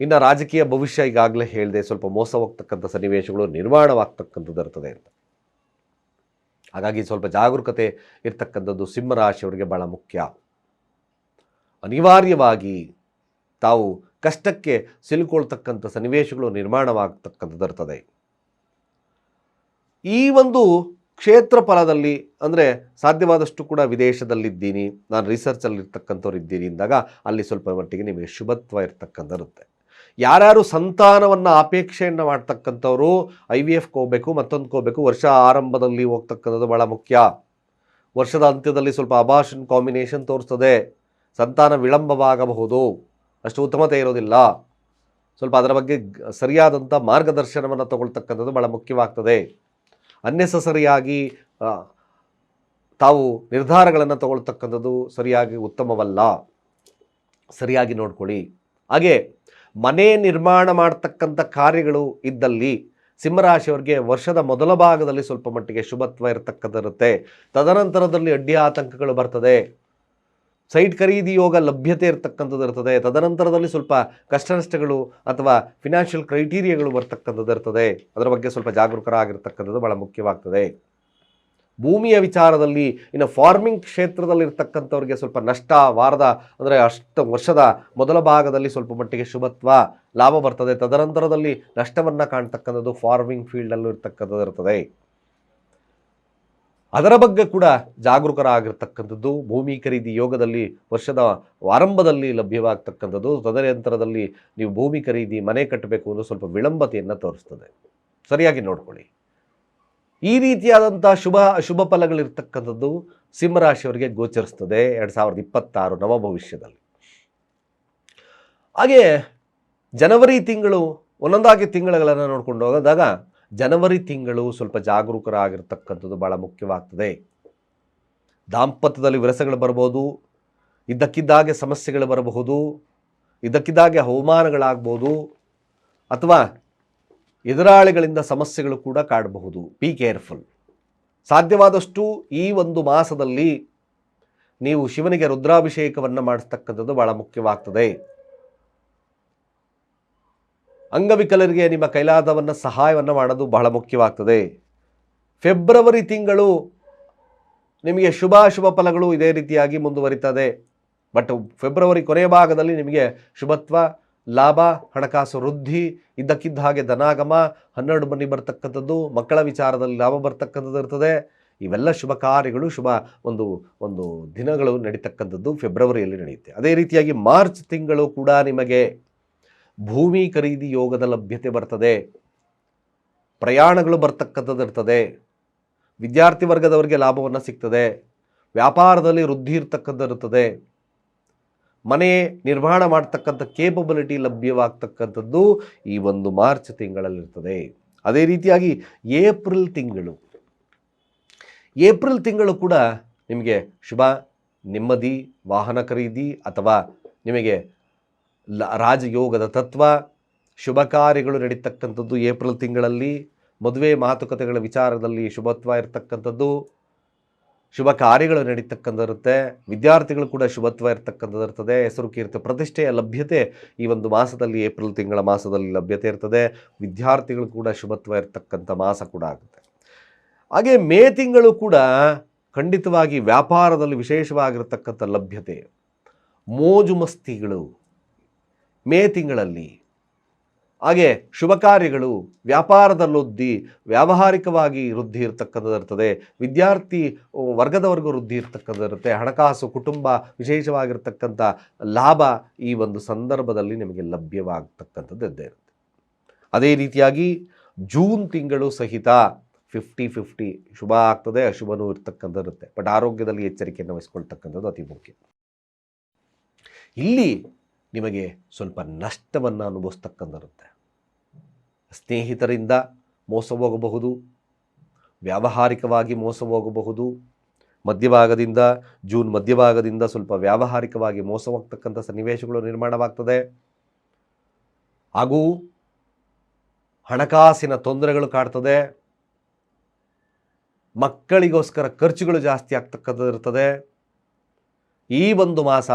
ಇನ್ನು ರಾಜಕೀಯ ಭವಿಷ್ಯ ಈಗಾಗಲೇ ಹೇಳಿದೆ ಸ್ವಲ್ಪ ಮೋಸ ಹೋಗ್ತಕ್ಕಂಥ ಸನ್ನಿವೇಶಗಳು ನಿರ್ಮಾಣವಾಗ್ತಕ್ಕಂಥದ್ದು ಇರ್ತದೆ ಅಂತ. ಹಾಗಾಗಿ ಸ್ವಲ್ಪ ಜಾಗರೂಕತೆ ಇರ್ತಕ್ಕಂಥದ್ದು ಸಿಂಹರಾಶಿಯವರಿಗೆ ಭಾಳ ಮುಖ್ಯ. ಅನಿವಾರ್ಯವಾಗಿ ತಾವು ಕಷ್ಟಕ್ಕೆ ಸಿಲುಕೊಳ್ತಕ್ಕಂಥ ಸನ್ನಿವೇಶಗಳು ನಿರ್ಮಾಣವಾಗ್ತಕ್ಕಂಥದ್ದು ಇರ್ತದೆ. ಈ ಒಂದು ಕ್ಷೇತ್ರ ಫಲದಲ್ಲಿ ಅಂದರೆ ಸಾಧ್ಯವಾದಷ್ಟು ಕೂಡ ವಿದೇಶದಲ್ಲಿದ್ದೀನಿ, ನಾನು ರಿಸರ್ಚಲ್ಲಿರ್ತಕ್ಕಂಥವ್ರು ಇದ್ದೀನಿ ಅಂದಾಗ ಅಲ್ಲಿ ಸ್ವಲ್ಪ ಮಟ್ಟಿಗೆ ನಿಮಗೆ ಶುಭತ್ವ ಇರ್ತಕ್ಕಂಥರುತ್ತೆ ಯಾರ್ಯಾರು ಸಂತಾನವನ್ನು ಅಪೇಕ್ಷೆಯನ್ನು ಮಾಡ್ತಕ್ಕಂಥವ್ರು ಐ ವಿ ಎಫ್ ಹೋಗಬೇಕು ಮತ್ತೊಂದು ಹೋಗಬೇಕು ವರ್ಷ ಆರಂಭದಲ್ಲಿ ಹೋಗ್ತಕ್ಕಂಥದ್ದು ಭಾಳ ಮುಖ್ಯ. ವರ್ಷದ ಅಂತ್ಯದಲ್ಲಿ ಸ್ವಲ್ಪ ಅಬಾಷನ್ ಕಾಂಬಿನೇಷನ್ ತೋರಿಸ್ತದೆ. ಸಂತಾನ ವಿಳಂಬವಾಗಬಹುದು. ಅಷ್ಟು ಉತ್ತಮತೆ ಇರೋದಿಲ್ಲ. ಸ್ವಲ್ಪ ಅದರ ಬಗ್ಗೆ ಸರಿಯಾದಂಥ ಮಾರ್ಗದರ್ಶನವನ್ನು ತಗೊಳ್ತಕ್ಕಂಥದ್ದು ಭಾಳ ಮುಖ್ಯವಾಗ್ತದೆ. ಅನ್ನೆಸರಿಯಾಗಿ ತಾವು ನಿರ್ಧಾರಗಳನ್ನು ತಗೊಳ್ತಕ್ಕಂಥದ್ದು ಸರಿಯಾಗಿ ಉತ್ತಮವಲ್ಲ. ಸರಿಯಾಗಿ ನೋಡ್ಕೊಳ್ಳಿ. ಹಾಗೆ ಮನೆ ನಿರ್ಮಾಣ ಮಾಡ್ತಕ್ಕಂಥ ಕಾರ್ಯಗಳು ಇದ್ದಲ್ಲಿ ಸಿಂಹರಾಶಿಯವರಿಗೆ ವರ್ಷದ ಮೊದಲ ಭಾಗದಲ್ಲಿ ಸ್ವಲ್ಪ ಮಟ್ಟಿಗೆ ಶುಭತ್ವ ಇರತಕ್ಕಂಥದ್ದಿರುತ್ತೆ. ತದನಂತರದಲ್ಲಿ ಅಡ್ಡಿ ಆತಂಕಗಳು ಬರ್ತದೆ. ಸೈಟ್ ಖರೀದಿ ಯೋಗ ಲಭ್ಯತೆ ಇರತಕ್ಕಂಥದ್ದು ಇರ್ತದೆ. ತದನಂತರದಲ್ಲಿ ಸ್ವಲ್ಪ ಕಷ್ಟ ನಷ್ಟಗಳು ಅಥವಾ ಫಿನಾನ್ಷಿಯಲ್ ಕ್ರೈಟೀರಿಯಾಗಳು ಬರ್ತಕ್ಕಂಥದ್ದು ಇರ್ತದೆ. ಅದರ ಬಗ್ಗೆ ಸ್ವಲ್ಪ ಜಾಗರೂಕರಾಗಿರ್ತಕ್ಕಂಥದ್ದು ಭಾಳ ಮುಖ್ಯವಾಗ್ತದೆ. ಭೂಮಿಯ ವಿಚಾರದಲ್ಲಿ, ಇನ್ನು ಫಾರ್ಮಿಂಗ್ ಕ್ಷೇತ್ರದಲ್ಲಿರ್ತಕ್ಕಂಥವ್ರಿಗೆ ಸ್ವಲ್ಪ ನಷ್ಟ, ವಾರದ, ಅಂದರೆ ಅಷ್ಟು ವರ್ಷದ ಮೊದಲ ಭಾಗದಲ್ಲಿ ಸ್ವಲ್ಪ ಮಟ್ಟಿಗೆ ಶುಭತ್ವ, ಲಾಭ ಬರ್ತದೆ. ತದನಂತರದಲ್ಲಿ ನಷ್ಟವನ್ನು ಕಾಣ್ತಕ್ಕಂಥದ್ದು ಫಾರ್ಮಿಂಗ್ ಫೀಲ್ಡಲ್ಲೂ ಇರ್ತಕ್ಕಂಥದ್ದು ಇರ್ತದೆ. ಅದರ ಬಗ್ಗೆ ಕೂಡ ಜಾಗರೂಕರಾಗಿರ್ತಕ್ಕಂಥದ್ದು, ಭೂಮಿ ಖರೀದಿ ಯೋಗದಲ್ಲಿ ವರ್ಷದ ಆರಂಭದಲ್ಲಿ ಲಭ್ಯವಾಗ್ತಕ್ಕಂಥದ್ದು. ತದನಂತರದಲ್ಲಿ ನೀವು ಭೂಮಿ ಖರೀದಿ ಮನೆ ಕಟ್ಟಬೇಕು ಅನ್ನೋ ಸ್ವಲ್ಪ ವಿಳಂಬತೆಯನ್ನು ತೋರಿಸ್ತದೆ. ಸರಿಯಾಗಿ ನೋಡ್ಕೊಳ್ಳಿ. ಈ ರೀತಿಯಾದಂಥ ಶುಭ ಅಶುಭ ಫಲಗಳಿರ್ತಕ್ಕಂಥದ್ದು ಸಿಂಹರಾಶಿಯವರಿಗೆ ಗೋಚರಿಸ್ತದೆ ಎರಡು ಸಾವಿರದ ಇಪ್ಪತ್ತಾರು ನವ ಭವಿಷ್ಯದಲ್ಲಿ. ಹಾಗೆ ಜನವರಿ ತಿಂಗಳು ಒಂದೊಂದಾಗಿ ತಿಂಗಳುಗಳನ್ನು ನೋಡ್ಕೊಂಡು ಹೋದಾಗ ಜನವರಿ ತಿಂಗಳು ಸ್ವಲ್ಪ ಜಾಗರೂಕರಾಗಿರ್ತಕ್ಕಂಥದ್ದು ಭಾಳ ಮುಖ್ಯವಾಗ್ತದೆ. ದಾಂಪತ್ಯದಲ್ಲಿ ವಿರಸಗಳು ಬರ್ಬೋದು ಇದ್ದಕ್ಕಿದ್ದಾಗೆ ಸಮಸ್ಯೆಗಳು ಬರಬಹುದು, ಇದ್ದಕ್ಕಿದ್ದಾಗೆ ಅವಮಾನಗಳಾಗ್ಬೋದು ಅಥವಾ ಎದುರಾಳಿಗಳಿಂದ ಸಮಸ್ಯೆಗಳು ಕೂಡ ಕಾಡಬಹುದು. ಬಿ ಕೇರ್ಫುಲ್ ಸಾಧ್ಯವಾದಷ್ಟು ಈ ಒಂದು ಮಾಸದಲ್ಲಿ ನೀವು ಶಿವನಿಗೆ ರುದ್ರಾಭಿಷೇಕವನ್ನು ಮಾಡಿಸ್ತಕ್ಕಂಥದ್ದು ಬಹಳ ಮುಖ್ಯವಾಗ್ತದೆ. ಅಂಗವಿಕಲರಿಗೆ ನಿಮ್ಮ ಕೈಲಾದವನ್ನು ಸಹಾಯವನ್ನು ಮಾಡೋದು ಬಹಳ ಮುಖ್ಯವಾಗ್ತದೆ. ಫೆಬ್ರವರಿ ತಿಂಗಳು ನಿಮಗೆ ಶುಭಾಶುಭ ಫಲಗಳು ಇದೇ ರೀತಿಯಾಗಿ ಮುಂದುವರಿತದೆ. ಬಟ್ ಫೆಬ್ರವರಿ ಕೊನೆಯ ಭಾಗದಲ್ಲಿ ನಿಮಗೆ ಶುಭತ್ವ ಲಾಭ, ಹಣಕಾಸು ವೃದ್ಧಿ, ಇದ್ದಕ್ಕಿದ್ದ ಹಾಗೆ ಧನಾಗಮ, ಹನ್ನೆರಡು ಮನೆ ಬರ್ತಕ್ಕಂಥದ್ದು, ಮಕ್ಕಳ ವಿಚಾರದಲ್ಲಿ ಲಾಭ ಬರ್ತಕ್ಕಂಥದ್ದು ಇರ್ತದೆ. ಇವೆಲ್ಲ ಶುಭ ಕಾರ್ಯಗಳು, ಶುಭ ಒಂದು ಒಂದು ದಿನಗಳು ನಡೀತಕ್ಕಂಥದ್ದು ಫೆಬ್ರವರಿಯಲ್ಲಿ ನಡೆಯುತ್ತೆ. ಅದೇ ರೀತಿಯಾಗಿ ಮಾರ್ಚ್ ತಿಂಗಳು ಕೂಡ ನಿಮಗೆ ಭೂಮಿ ಖರೀದಿ ಯೋಗದ ಲಭ್ಯತೆ ಬರ್ತದೆ. ಪ್ರಯಾಣಗಳು ಬರ್ತಕ್ಕಂಥದ್ದು ಇರ್ತದೆ. ವಿದ್ಯಾರ್ಥಿ ವರ್ಗದವರಿಗೆ ಲಾಭವನ್ನು ಸಿಗ್ತದೆ. ವ್ಯಾಪಾರದಲ್ಲಿ ವೃದ್ಧಿ ಇರ್ತಕ್ಕಂಥದ್ದು ಇರ್ತದೆ. ಮನೆ ನಿರ್ಮಾಣ ಮಾಡ್ತಕ್ಕಂಥ ಕೇಪಬಿಲಿಟಿ ಲಭ್ಯವಾಗ್ತಕ್ಕಂಥದ್ದು ಈ ಒಂದು ಮಾರ್ಚ್ ತಿಂಗಳಲ್ಲಿರ್ತದೆ. ಅದೇ ರೀತಿಯಾಗಿ ಏಪ್ರಿಲ್ ತಿಂಗಳು. ಏಪ್ರಿಲ್ ತಿಂಗಳು ಕೂಡ ನಿಮಗೆ ಶುಭ, ನೆಮ್ಮದಿ, ವಾಹನ ಖರೀದಿ ಅಥವಾ ನಿಮಗೆ ಲ, ರಾಜಯೋಗದ ತತ್ವ, ಶುಭ ಕಾರ್ಯಗಳು ನಡೀತಕ್ಕಂಥದ್ದು ಏಪ್ರಿಲ್ ತಿಂಗಳಲ್ಲಿ, ಮದುವೆ ಮಾತುಕತೆಗಳ ವಿಚಾರದಲ್ಲಿ ಶುಭತ್ವ ಇರತಕ್ಕಂಥದ್ದು. ಶುಭ ಕಾರ್ಯಗಳು ನಡೀತಕ್ಕಂಥದ್ದಿರುತ್ತೆ. ವಿದ್ಯಾರ್ಥಿಗಳು ಕೂಡ ಶುಭತ್ವ ಇರ್ತಕ್ಕಂಥದ್ದಿರ್ತದೆ ಹೆಸರು ಕೀರ್ತಿ ಪ್ರತಿಷ್ಠೆಯ ಲಭ್ಯತೆ ಈ ಒಂದು ಮಾಸದಲ್ಲಿ ಏಪ್ರಿಲ್ ತಿಂಗಳ ಮಾಸದಲ್ಲಿ ಲಭ್ಯತೆ ಇರ್ತದೆ. ವಿದ್ಯಾರ್ಥಿಗಳು ಕೂಡ ಶುಭತ್ವ ಇರತಕ್ಕಂಥ ಮಾಸ ಕೂಡ ಆಗುತ್ತೆ. ಹಾಗೆ ಮೇ ತಿಂಗಳು ಕೂಡ ಖಂಡಿತವಾಗಿ ವ್ಯಾಪಾರದಲ್ಲಿ ವಿಶೇಷವಾಗಿರ್ತಕ್ಕಂಥ ಲಭ್ಯತೆ. ಮೋಜು ಮಸ್ತಿಗಳು ಮೇ ತಿಂಗಳಲ್ಲಿ ಹಾಗೆ ಶುಭ ಕಾರ್ಯಗಳು ವ್ಯಾಪಾರದಲ್ಲಿ ವೃದ್ಧಿ ವ್ಯಾವಹಾರಿಕವಾಗಿ ವೃದ್ಧಿ ಇರ್ತಕ್ಕಂಥದ್ದು ಇರ್ತದೆ. ವಿದ್ಯಾರ್ಥಿ ವರ್ಗದವರೆಗೂ ವೃದ್ಧಿ ಇರ್ತಕ್ಕಂಥದ್ದಿರುತ್ತೆ ಹಣಕಾಸು, ಕುಟುಂಬ ವಿಶೇಷವಾಗಿರ್ತಕ್ಕಂಥ ಲಾಭ ಈ ಒಂದು ಸಂದರ್ಭದಲ್ಲಿ ನಿಮಗೆ ಲಭ್ಯವಾಗ್ತಕ್ಕಂಥದ್ದು ಇದ್ದೇ ಇರುತ್ತೆ. ಅದೇ ರೀತಿಯಾಗಿ ಜೂನ್ ತಿಂಗಳು ಸಹಿತ ಫಿಫ್ಟಿ ಫಿಫ್ಟಿ ಶುಭ ಆಗ್ತದೆ, ಅಶುಭನೂ ಇರ್ತಕ್ಕಂಥದ್ದು ಇರುತ್ತೆ. ಬಟ್ ಆರೋಗ್ಯದಲ್ಲಿ ಎಚ್ಚರಿಕೆಯನ್ನು ವಹಿಸ್ಕೊಳ್ತಕ್ಕಂಥದ್ದು ಅತಿ ಮುಖ್ಯ. ಇಲ್ಲಿ ನಿಮಗೆ ಸ್ವಲ್ಪ ನಷ್ಟವನ್ನು ಅನುಭವಿಸ್ತಕ್ಕಂಥಿರುತ್ತೆ ಸ್ನೇಹಿತರಿಂದ ಮೋಸ ಹೋಗಬಹುದು, ವ್ಯಾವಹಾರಿಕವಾಗಿ ಮೋಸ ಹೋಗಬಹುದು, ಮಧ್ಯಭಾಗದಿಂದ, ಜೂನ್ ಮಧ್ಯಭಾಗದಿಂದ ಸ್ವಲ್ಪ ವ್ಯಾವಹಾರಿಕವಾಗಿ ಮೋಸ ಹೋಗ್ತಕ್ಕಂಥ ಸನ್ನಿವೇಶಗಳು ನಿರ್ಮಾಣವಾಗ್ತದೆ. ಹಾಗೂ ಹಣಕಾಸಿನ ತೊಂದರೆಗಳು ಕಾಡ್ತದೆ. ಮಕ್ಕಳಿಗೋಸ್ಕರ ಖರ್ಚುಗಳು ಜಾಸ್ತಿ ಆಗ್ತಕ್ಕಂಥದ್ದು ಇರ್ತದೆ ಈ ಒಂದು ಮಾಸ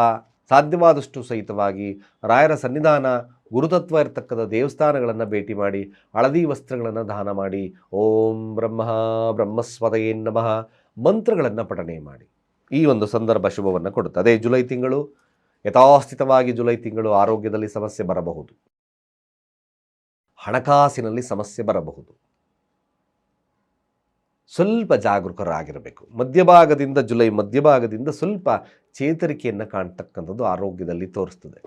ಸಾಧ್ಯವಾದಷ್ಟು ಸಹಿತವಾಗಿ ರಾಯರ ಸನ್ನಿಧಾನ ಗುರುತತ್ವ ಇರತಕ್ಕಂಥ ದೇವಸ್ಥಾನಗಳನ್ನು ಭೇಟಿ ಮಾಡಿ, ಹಳದಿ ವಸ್ತ್ರಗಳನ್ನು ದಾನ ಮಾಡಿ, ಓಂ ಬ್ರಹ್ಮ ಬ್ರಹ್ಮಸ್ವದಯೇ ನಮಃ ಮಂತ್ರಗಳನ್ನು ಪಠನೆ ಮಾಡಿ. ಈ ಒಂದು ಸಂದರ್ಭ ಶುಭವನ್ನು ಕೊಡುತ್ತೆ. ಅದೇ ಜುಲೈ ತಿಂಗಳು, ಯಥಾಸ್ಥಿತವಾಗಿ ಜುಲೈ ತಿಂಗಳು ಆರೋಗ್ಯದಲ್ಲಿ ಸಮಸ್ಯೆ ಬರಬಹುದು. ಹಣಕಾಸಿನಲ್ಲಿ ಸಮಸ್ಯೆ ಬರಬಹುದು. ಸ್ವಲ್ಪ ಜಾಗರೂಕರಾಗಿರಬೇಕು. ಮಧ್ಯಭಾಗದಿಂದ ಜುಲೈ ಮಧ್ಯಭಾಗದಿಂದ ಸ್ವಲ್ಪ ಚೇತರಿಕೆಯನ್ನು ಕಾಣ್ತಕ್ಕಂಥದ್ದು ಆರೋಗ್ಯದಲ್ಲಿ ತೋರಿಸ್ತದೆ.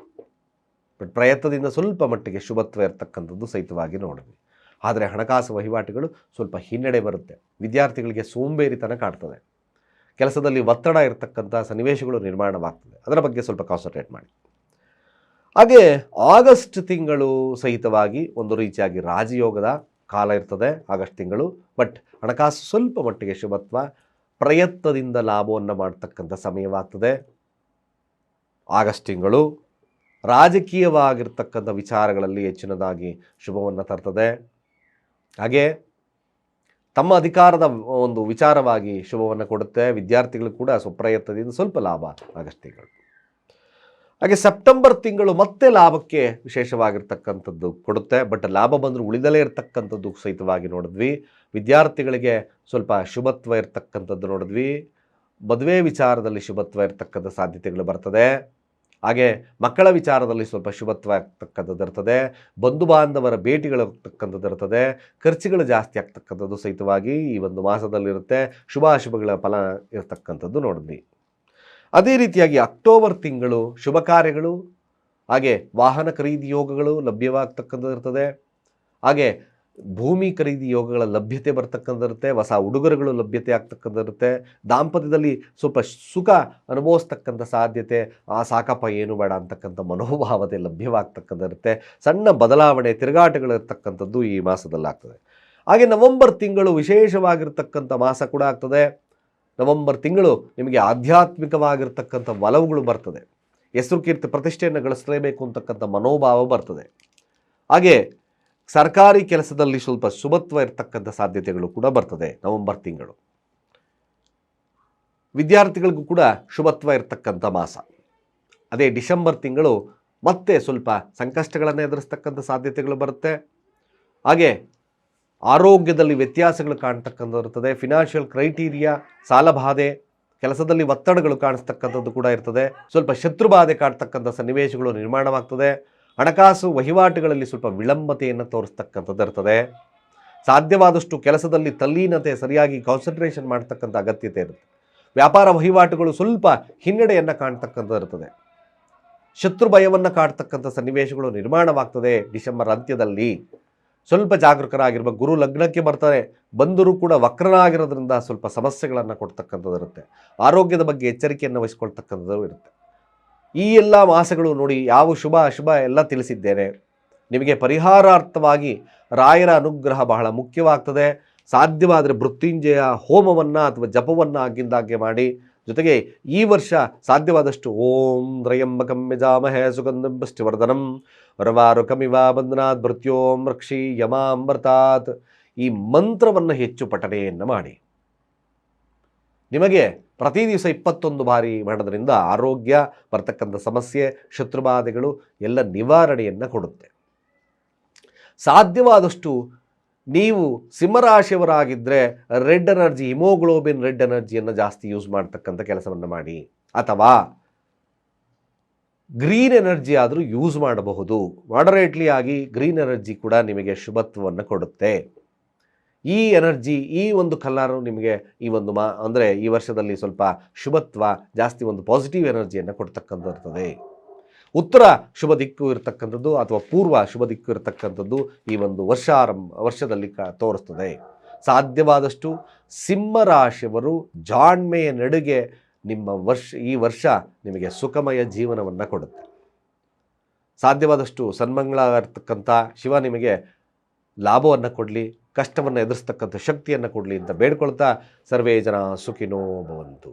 ಬಟ್ ಪ್ರಯತ್ನದಿಂದ ಸ್ವಲ್ಪ ಮಟ್ಟಿಗೆ ಶುಭತ್ವ ಇರತಕ್ಕಂಥದ್ದು ಸಹಿತವಾಗಿ ನೋಡಿದ್ವಿ ಆದರೆ ಹಣಕಾಸು ವಹಿವಾಟುಗಳು ಸ್ವಲ್ಪ ಹಿನ್ನಡೆ ಬರುತ್ತೆ. ವಿದ್ಯಾರ್ಥಿಗಳಿಗೆ ಸೋಂಬೇರಿತನ ಕಾಣ್ತದೆ. ಕೆಲಸದಲ್ಲಿ ಒತ್ತಡ ಇರತಕ್ಕಂಥ ಸನ್ನಿವೇಶಗಳು ನಿರ್ಮಾಣವಾಗ್ತದೆ. ಅದರ ಬಗ್ಗೆ ಸ್ವಲ್ಪ ಕಾನ್ಸಂಟ್ರೇಟ್ ಮಾಡಿ. ಹಾಗೆ ಆಗಸ್ಟ್ ತಿಂಗಳು ಸಹಿತವಾಗಿ ಒಂದು ರೀತಿಯಾಗಿ ರಾಜಯೋಗದ ಕಾಲ ಇರ್ತದೆ, ಆಗಸ್ಟ್ ತಿಂಗಳು. ಬಟ್ ಹಣಕಾಸು ಸ್ವಲ್ಪ ಮಟ್ಟಿಗೆ ಶುಭತ್ವ ಪ್ರಯತ್ನದಿಂದ ಲಾಭವನ್ನು ಮಾಡ್ತಕ್ಕಂಥ ಸಮಯವಾಗ್ತದೆ. ಆಗಸ್ಟ್ ತಿಂಗಳು ರಾಜಕೀಯವಾಗಿರ್ತಕ್ಕಂಥ ವಿಚಾರಗಳಲ್ಲಿ ಹೆಚ್ಚಿನದಾಗಿ ಶುಭವನ್ನು ತರ್ತದೆ. ಹಾಗೆ ತಮ್ಮ ಅಧಿಕಾರದ ಒಂದು ವಿಚಾರವಾಗಿ ಶುಭವನ್ನು ಕೊಡುತ್ತೆ. ವಿದ್ಯಾರ್ಥಿಗಳು ಕೂಡ ಸ್ವಪ್ರಯತ್ನದಿಂದ ಸ್ವಲ್ಪ ಲಾಭ ಆಗಸ್ಟ್ ತಿಂಗಳು ಹಾಗೆ ಸೆಪ್ಟೆಂಬರ್ ತಿಂಗಳು ಮತ್ತೆ ಲಾಭಕ್ಕೆ ವಿಶೇಷವಾಗಿರ್ತಕ್ಕಂಥದ್ದು ಕೊಡುತ್ತೆ. ಬಟ್ ಲಾಭ ಬಂದರೂ ಉಳಿದಲೇ ಇರತಕ್ಕಂಥದ್ದು ಸಹಿತವಾಗಿ ನೋಡಿದ್ವಿ. ವಿದ್ಯಾರ್ಥಿಗಳಿಗೆ ಸ್ವಲ್ಪ ಶುಭತ್ವ ಇರತಕ್ಕಂಥದ್ದು ನೋಡಿದ್ವಿ. ಮದುವೆ ವಿಚಾರದಲ್ಲಿ ಶುಭತ್ವ ಇರತಕ್ಕಂಥ ಸಾಧ್ಯತೆಗಳು ಬರ್ತದೆ. ಹಾಗೆ ಮಕ್ಕಳ ವಿಚಾರದಲ್ಲಿ ಸ್ವಲ್ಪ ಶುಭತ್ವ ಆಗ್ತಕ್ಕಂಥದ್ದು ಇರ್ತದೆ. ಬಂಧು ಬಾಂಧವರ ಭೇಟಿಗಳು ಆಗ್ತಕ್ಕಂಥದ್ದು ಇರ್ತದೆ. ಖರ್ಚುಗಳು ಜಾಸ್ತಿ ಆಗ್ತಕ್ಕಂಥದ್ದು ಸಹಿತವಾಗಿ ಈ ಒಂದು ಮಾಸದಲ್ಲಿರುತ್ತೆ. ಶುಭಾಶುಭಗಳ ಫಲ ಇರತಕ್ಕಂಥದ್ದು ನೋಡಿದ್ವಿ. ಅದೇ ರೀತಿಯಾಗಿ ಅಕ್ಟೋಬರ್ ತಿಂಗಳು ಶುಭ ಕಾರ್ಯಗಳು, ಹಾಗೆ ವಾಹನ ಖರೀದಿ ಯೋಗಗಳು ಲಭ್ಯವಾಗ್ತಕ್ಕಂಥದ್ದಿರ್ತದೆ ಹಾಗೆ ಭೂಮಿ ಖರೀದಿ ಯೋಗಗಳ ಲಭ್ಯತೆ ಬರ್ತಕ್ಕಂಥದ್ದಿರುತ್ತೆ ಹೊಸ ಉಡುಗೊರೆಗಳು ಲಭ್ಯತೆ ಆಗ್ತಕ್ಕಂಥದ್ದಿರುತ್ತೆ ದಾಂಪತ್ಯದಲ್ಲಿ ಸ್ವಲ್ಪ ಸುಖ ಅನುಭವಿಸ್ತಕ್ಕಂಥ ಸಾಧ್ಯತೆ, ಆ ಸಾಕಪ್ಪ ಏನು ಬೇಡ ಅಂತಕ್ಕಂಥ ಮನೋಭಾವತೆ ಲಭ್ಯವಾಗ್ತಕ್ಕಂಥದ್ದಿರುತ್ತೆ ಸಣ್ಣ ಬದಲಾವಣೆ ತಿರುಗಾಟಗಳಿರ್ತಕ್ಕಂಥದ್ದು ಈ ಮಾಸದಲ್ಲಾಗ್ತದೆ. ಹಾಗೆ ನವೆಂಬರ್ ತಿಂಗಳು ವಿಶೇಷವಾಗಿರ್ತಕ್ಕಂಥ ಮಾಸ ಕೂಡ ಆಗ್ತದೆ. ನವೆಂಬರ್ ತಿಂಗಳು ನಿಮಗೆ ಆಧ್ಯಾತ್ಮಿಕವಾಗಿರ್ತಕ್ಕಂಥ ಒಲವುಗಳು ಬರ್ತದೆ. ಹೆಸರು ಕೀರ್ತಿ ಪ್ರತಿಷ್ಠೆಯನ್ನು ಗಳಿಸಲೇಬೇಕು ಅಂತಕ್ಕಂಥ ಮನೋಭಾವ ಬರ್ತದೆ. ಹಾಗೆ ಸರ್ಕಾರಿ ಕೆಲಸದಲ್ಲಿ ಸ್ವಲ್ಪ ಶುಭತ್ವ ಇರತಕ್ಕಂಥ ಸಾಧ್ಯತೆಗಳು ಕೂಡ ಬರ್ತದೆ ನವೆಂಬರ್ ತಿಂಗಳು. ವಿದ್ಯಾರ್ಥಿಗಳಿಗೂ ಕೂಡ ಶುಭತ್ವ ಇರತಕ್ಕಂಥ ಮಾಸ. ಅದೇ ಡಿಸೆಂಬರ್ ತಿಂಗಳು ಮತ್ತೆ ಸ್ವಲ್ಪ ಸಂಕಷ್ಟಗಳನ್ನು ಎದುರಿಸ್ತಕ್ಕಂಥ ಸಾಧ್ಯತೆಗಳು ಬರುತ್ತೆ. ಹಾಗೆ ಆರೋಗ್ಯದಲ್ಲಿ ವ್ಯತ್ಯಾಸಗಳು ಕಾಣ್ತಕ್ಕಂಥದ್ದು ಫಿನಾನ್ಷಿಯಲ್ ಕ್ರೈಟೀರಿಯಾ ಸಾಲಬಾಧೆ ಕೆಲಸದಲ್ಲಿ ಒತ್ತಡಗಳು ಕಾಣಿಸ್ತಕ್ಕಂಥದ್ದು ಕೂಡ ಇರ್ತದೆ. ಸ್ವಲ್ಪ ಶತ್ರುಬಾಧೆ ಕಾಡ್ತಕ್ಕಂಥ ಸನ್ನಿವೇಶಗಳು ನಿರ್ಮಾಣವಾಗ್ತದೆ. ಹಣಕಾಸು ವಹಿವಾಟುಗಳಲ್ಲಿ ಸ್ವಲ್ಪ ವಿಳಂಬತೆಯನ್ನು ತೋರಿಸ್ತಕ್ಕಂಥದ್ದು ಇರ್ತದೆ. ಸಾಧ್ಯವಾದಷ್ಟು ಕೆಲಸದಲ್ಲಿ ತಲ್ಲೀನತೆ, ಸರಿಯಾಗಿ ಕಾನ್ಸಂಟ್ರೇಷನ್ ಮಾಡ್ತಕ್ಕಂಥ ಅಗತ್ಯತೆ ಇರುತ್ತೆ. ವ್ಯಾಪಾರ ವಹಿವಾಟುಗಳು ಸ್ವಲ್ಪ ಹಿನ್ನಡೆಯನ್ನು ಕಾಣ್ತಕ್ಕಂಥದ್ದು ಇರ್ತದೆ. ಶತ್ರು ಭಯವನ್ನು ಕಾಡ್ತಕ್ಕಂಥ ಸನ್ನಿವೇಶಗಳು ನಿರ್ಮಾಣವಾಗ್ತದೆ ಡಿಸೆಂಬರ್ ಅಂತ್ಯದಲ್ಲಿ. ಸ್ವಲ್ಪ ಜಾಗರೂಕರಾಗಿರ್ಬೇಕು ಗುರು ಲಗ್ನಕ್ಕೆ ಬರ್ತಾರೆ, ಬಂದರೂ ಕೂಡ ವಕ್ರನಾಗಿರೋದ್ರಿಂದ ಸ್ವಲ್ಪ ಸಮಸ್ಯೆಗಳನ್ನು ಕೊಡ್ತಕ್ಕಂಥದ್ದು ಇರುತ್ತೆ. ಆರೋಗ್ಯದ ಬಗ್ಗೆ ಎಚ್ಚರಿಕೆಯನ್ನು ವಹಿಸ್ಕೊಳ್ತಕ್ಕಂಥದ್ದು ಇರುತ್ತೆ. ಈ ಎಲ್ಲ ಮಾಸಗಳು ನೋಡಿ ಯಾವ ಶುಭ ಅಶುಭ ಎಲ್ಲ ತಿಳಿಸಿದ್ದೇನೆ. ನಿಮಗೆ ಪರಿಹಾರಾರ್ಥವಾಗಿ ರಾಯರ ಅನುಗ್ರಹ ಬಹಳ ಮುಖ್ಯವಾಗ್ತದೆ. ಸಾಧ್ಯವಾದರೆ ಮೃತ್ಯುಂಜಯ ಹೋಮವನ್ನು ಅಥವಾ ಜಪವನ್ನು ಆಗಿಂದಾಗೆ ಮಾಡಿ ಜೊತೆಗೆ ಈ ವರ್ಷ ಸಾಧ್ಯವಾದಷ್ಟು ಓಂ ದ್ರಯಂಬಕಂ ಯಜಾಮಹೇ ಸುಗಂಧಂ ಪುಷ್ಟಿವರ್ಧನಂ ವರವಾರುಕಮಿವ ಬಂಧನಾತ್ ಮೃತ್ಯೋಂ ರಕ್ಷಿ ಯಮಾಮೃತಾತ್. ಈ ಮಂತ್ರವನ್ನು ಹೆಚ್ಚು ಪಠನೆಯನ್ನು ಮಾಡಿ. ನಿಮಗೆ ಪ್ರತಿ ದಿವಸ ಇಪ್ಪತ್ತೊಂದು ಬಾರಿ ಮಾಡೋದ್ರಿಂದ ಆರೋಗ್ಯ, ಬರ್ತಕ್ಕಂಥ ಸಮಸ್ಯೆ, ಶತ್ರುಬಾಧೆಗಳು ಎಲ್ಲ ನಿವಾರಣೆಯನ್ನು ಕೊಡುತ್ತೆ. ಸಾಧ್ಯವಾದಷ್ಟು ನೀವು ಸಿಂಹರಾಶಿಯವರಾಗಿದ್ದರೆ ರೆಡ್ ಎನರ್ಜಿ, ಹಿಮೋಗ್ಲೋಬಿನ್ ರೆಡ್ ಎನರ್ಜಿಯನ್ನು ಜಾಸ್ತಿ ಯೂಸ್ ಮಾಡ್ತಕ್ಕಂಥ ಕೆಲಸವನ್ನು ಮಾಡಿ. ಅಥವಾ ಗ್ರೀನ್ ಎನರ್ಜಿ ಆದರೂ ಯೂಸ್ ಮಾಡಬಹುದು. ಮಾಡರೇಟ್ಲಿ ಆಗಿ ಗ್ರೀನ್ ಎನರ್ಜಿ ಕೂಡ ನಿಮಗೆ ಶುಭತ್ವವನ್ನು ಕೊಡುತ್ತೆ. ಈ ಎನರ್ಜಿ, ಈ ಒಂದು ಕಲರು ನಿಮಗೆ ಈ ಒಂದು ಮಾ, ಅಂದರೆ ಈ ವರ್ಷದಲ್ಲಿ ಸ್ವಲ್ಪ ಶುಭತ್ವ, ಜಾಸ್ತಿ ಒಂದು ಪಾಸಿಟಿವ್ ಎನರ್ಜಿಯನ್ನು ಕೊಡ್ತಕ್ಕಂಥ ಇರ್ತದೆ ಉತ್ತರ ಶುಭ ದಿಕ್ಕು ಇರತಕ್ಕಂಥದ್ದು ಅಥವಾ ಪೂರ್ವ ಶುಭ ದಿಕ್ಕು ಇರತಕ್ಕಂಥದ್ದು ಈ ಒಂದು ವರ್ಷ ಆರಂಭ, ವರ್ಷದಲ್ಲಿ ಕ, ತೋರಿಸ್ತದೆ. ಸಾಧ್ಯವಾದಷ್ಟು ಸಿಂಹರಾಶಿಯವರು ಜಾಣ್ಮೆಯ ನಡುಗೆ ನಿಮ್ಮ ವರ್ಷ, ಈ ವರ್ಷ ನಿಮಗೆ ಸುಖಮಯ ಜೀವನವನ್ನು ಕೊಡುತ್ತೆ. ಸಾಧ್ಯವಾದಷ್ಟು ಸನ್ಮಂಗಳ ಇರ್ತಕ್ಕಂಥ ಶಿವ ನಿಮಗೆ ಲಾಭವನ್ನು ಕೊಡಲಿ, ಕಷ್ಟವನ್ನು ಎದುರಿಸ್ತಕ್ಕಂಥ ಶಕ್ತಿಯನ್ನು ಕೊಡಲಿ ಅಂತ ಬೇಡ್ಕೊಳ್ತಾ ಸರ್ವೇ ಜನ ಸುಖಿನೋ ಭವಂತು.